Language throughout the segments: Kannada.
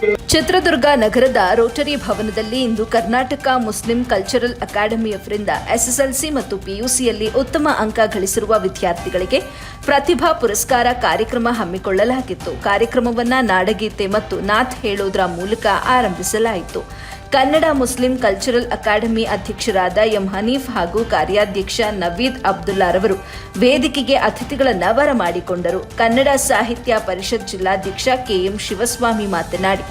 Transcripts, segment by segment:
ಚಿತ್ರದುರ್ಗ ನಗರದ ರೋಟರಿ ಭವನದಲ್ಲಿ ಇಂದು ಕರ್ನಾಟಕ ಮುಸ್ಲಿಂ ಕಲ್ಚರಲ್ ಅಕಾಡೆಮಿಯವರಿಂದ ಎಸ್ಎಸ್ಎಲ್ಸಿ ಮತ್ತು ಪಿಯುಸಿಯಲ್ಲಿ ಉತ್ತಮ ಅಂಕ ಗಳಿಸಿರುವ ವಿದ್ಯಾರ್ಥಿಗಳಿಗೆ ಪ್ರತಿಭಾ ಪುರಸ್ಕಾರ ಕಾರ್ಯಕ್ರಮ ಹಮ್ಮಿಕೊಳ್ಳಲಾಗಿತ್ತು. ಕಾರ್ಯಕ್ರಮವನ್ನ ನಾಡಗೀತೆ ಮತ್ತು ನಾಥ್ ಹೇಳೋದ್ರ ಮೂಲಕ ಆರಂಭಿಸಲಾಯಿತು. ಕನ್ನಡ ಮುಸ್ಲಿಂ ಕಲ್ಚರಲ್ ಅಕಾಡೆಮಿ ಅಧ್ಯಕ್ಷರಾದ ಎಂ ಹನೀಫ್ ಹಾಗೂ ಕಾರ್ಯಾಧ್ಯಕ್ಷ ನವೀದ್ ಅಬ್ದುಲ್ಲಾರವರು ವೇದಿಕೆಗೆ ಅತಿಥಿಗಳನ್ನು ಬರಮಾಡಿಕೊಂಡರು ಕನ್ನಡ ಸಾಹಿತ್ಯ ಪರಿಷತ್ ಜಿಲ್ಲಾಧ್ಯಕ್ಷ ಕೆಎಂ ಶಿವಸ್ವಾಮಿ ಮಾತನಾಡಿ,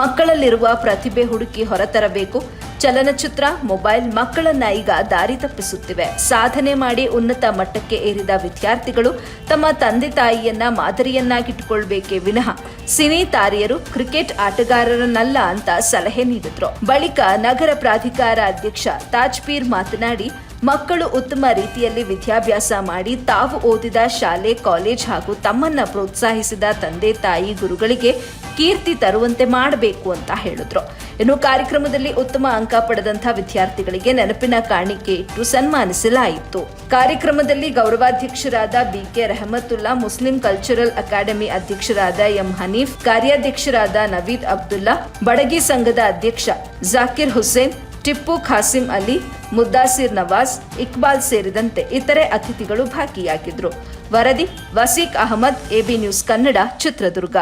ಮಕ್ಕಳಲ್ಲಿರುವ ಪ್ರತಿಭೆ ಹುಡುಕಿ ಹೊರತರಬೇಕು. ಚಲನಚಿತ್ರ, ಮೊಬೈಲ್ ಮಕ್ಕಳನ್ನ ಈಗ ದಾರಿ ತಪ್ಪಿಸುತ್ತಿವೆ. ಸಾಧನೆ ಮಾಡಿ ಉನ್ನತ ಮಟ್ಟಕ್ಕೆ ಏರಿದ ವಿದ್ಯಾರ್ಥಿಗಳು ತಮ್ಮ ತಂದೆ ತಾಯಿಯನ್ನ ಮಾದರಿಯನ್ನಾಗಿಟ್ಟುಕೊಳ್ಬೇಕೇ ವಿನಃ ಸಿನಿ ತಾರೆಯರು, ಕ್ರಿಕೆಟ್ ಆಟಗಾರರನ್ನಲ್ಲ ಅಂತ ಸಲಹೆ ನೀಡಿದ್ರು. ಬಳಿಕ ನಗರ ಪ್ರಾಧಿಕಾರ ಅಧ್ಯಕ್ಷ ತಾಜ್ಪೀರ್ ಮಾತನಾಡಿ, ಮಕ್ಕಳು ಉತ್ತಮ ರೀತಿಯಲ್ಲಿ ವಿದ್ಯಾಭ್ಯಾಸ ಮಾಡಿ ತಾವು ಓದಿದ ಶಾಲೆ, ಕಾಲೇಜ್ ಹಾಗೂ ತಮ್ಮನ್ನ ಪ್ರೋತ್ಸಾಹಿಸಿದ ತಂದೆ ತಾಯಿ ಗುರುಗಳಿಗೆ ಕೀರ್ತಿ ತರುವಂತೆ ಮಾಡಬೇಕು ಅಂತ ಹೇಳಿದ್ರು. ಇನ್ನು ಕಾರ್ಯಕ್ರಮದಲ್ಲಿ ಉತ್ತಮ ಅಂಕ ಪಡೆದಂಥ ವಿದ್ಯಾರ್ಥಿಗಳಿಗೆ ನೆನಪಿನ ಕಾಣಿಕೆ ಇಟ್ಟು ಸನ್ಮಾನಿಸಲಾಯಿತು. ಕಾರ್ಯಕ್ರಮದಲ್ಲಿ ಗೌರವಾಧ್ಯಕ್ಷರಾದ BK Rehmatulla, Muslim cultural academy ಅಧ್ಯಕ್ಷರಾದ ಎಂ ಹನೀಫ್, ಕಾರ್ಯಾಧ್ಯಕ್ಷರಾದ ನವೀದ್ ಅಬ್ದುಲ್ಲಾ, ಬಡಗಿ ಸಂಘದ ಅಧ್ಯಕ್ಷ ಜಾಕಿರ್ ಹುಸೇನ್, ಟಿಪ್ಪು ಖಾಸಿಂ ಅಲಿ, ಮುದ್ದಾಸಿರ್ ನವಾಜ್, ಇಕ್ಬಾಲ್ ಸೇರಿದಂತೆ ಇತರೆ ಅತಿಥಿಗಳು ಭಾಗಿಯಾಗಿದ್ರು. ವರದಿ ವಸೀಕ್ ಅಹಮದ್ ಎಬಿ ನ್ಯೂಸ್ ಕನ್ನಡ ಚಿತ್ರದುರ್ಗ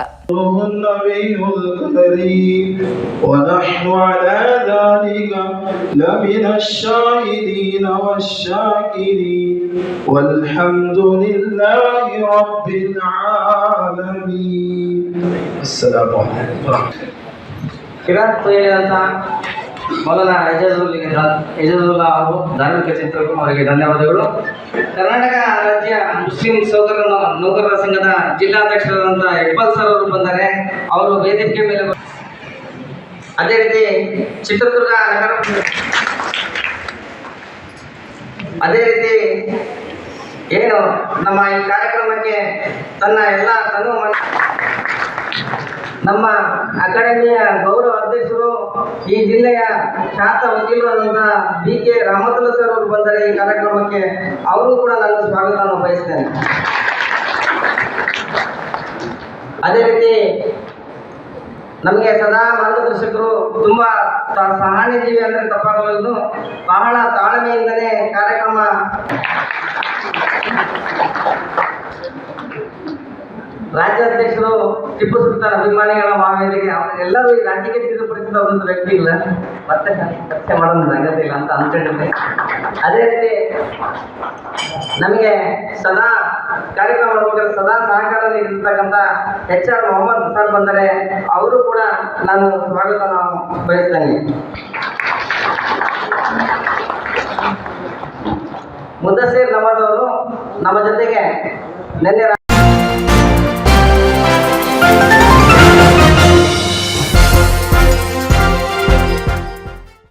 கிராத் புயல் தான் ಮೊದಲ ಎಜಾಜುಲ್ ಎಜಾಜುಲ್ಲಾ ಅವರು ಧಾರ್ಮಿಕ ಚಿಂತಕರು ಅವರಿಗೆ ಧನ್ಯವಾದಗಳು. ಕರ್ನಾಟಕ ರಾಜ್ಯ ಮುಸ್ಲಿಂ ಸಹೋದರ ನೌಕರರ ಸಂಘದ ಜಿಲ್ಲಾಧ್ಯಕ್ಷರಾದಂಥ ಇಕ್ಬಾಲ್ ಸರ್ ಅವರು ಬಂದರೆ ಅವರು ವೇದಿಕೆ ಮೇಲೆ ಅದೇ ರೀತಿ ಚಿತ್ರದುರ್ಗ ನಗರ ಅದೇ ರೀತಿ ಏನು ನಮ್ಮ ಈ ಕಾರ್ಯಕ್ರಮಕ್ಕೆ ತನ್ನ ಎಲ್ಲ ತನು ನಮ್ಮ ಅಕಾಡೆಮಿಯ ಗೌರವ ಅಧ್ಯಕ್ಷರು ಈ ಜಿಲ್ಲೆಯ ಖ್ಯಾತ ವಕೀಲರಾದಂಥ ಬಿ ಕೆ ರಾಮತುಲ್ಲ ಸರ್ ಅವರು ಬಂದರೆ ಈ ಕಾರ್ಯಕ್ರಮಕ್ಕೆ ಅವರು ಕೂಡ ನನ್ನ ಸ್ವಾಗತವನ್ನು ಬಯಸ್ತೇನೆ. ಅದೇ ರೀತಿ ನಮಗೆ ಸದಾ ಮಾರ್ಗದರ್ಶಕರು ತುಂಬ ಸಹಾನುಜೀವಿ ಅಂದರೆ ತಪ್ಪಾಗಲು ಬಹಳ ತಾಳ್ಮೆಯಿಂದಲೇ ಕಾರ್ಯಕ್ರಮ ರಾಜ್ಯಾಧ್ಯಕ್ಷರು ಟಿಪ್ಪು ಸುಲ್ತಾನ್ ಅಭಿಮಾನಿಗಳ ಮಹಾವೇದಿಕೆ ಎಲ್ಲರೂ ಈ ರಾಜ್ಯಕ್ಕೆ ಸಿದ್ಧಪಡಿಸಿದ ವ್ಯಕ್ತಿ ಇಲ್ಲ. ಮತ್ತೆ ಚರ್ಚೆ ಮಾಡೋದು ಅಗತ್ಯ ಇಲ್ಲ ಅಂತ ಅನ್ಕೊಂಡಿದ್ದೆ. ಅದೇ ರೀತಿ ನಮಗೆ ಸದಾ ಕಾರ್ಯಕ್ರಮ ಮಾಡಬೇಕಾದ್ರೆ ಸದಾ ಸಹಕಾರ ನೀಡಿರ್ತಕ್ಕಂಥ ಎಚ್ ಆರ್ ಮೊಹಮ್ಮದ್ ಸರ್ ಬಂದರೆ ಅವರು ಕೂಡ ನಾನು ಸ್ವಾಗತ ಬಯಸ್ತೇನೆ. ಮುದ್ದಸೀರ್ ನವಾಜ್ ಅವರು ನಮ್ಮ ಜೊತೆಗೆ ನಿನ್ನೆ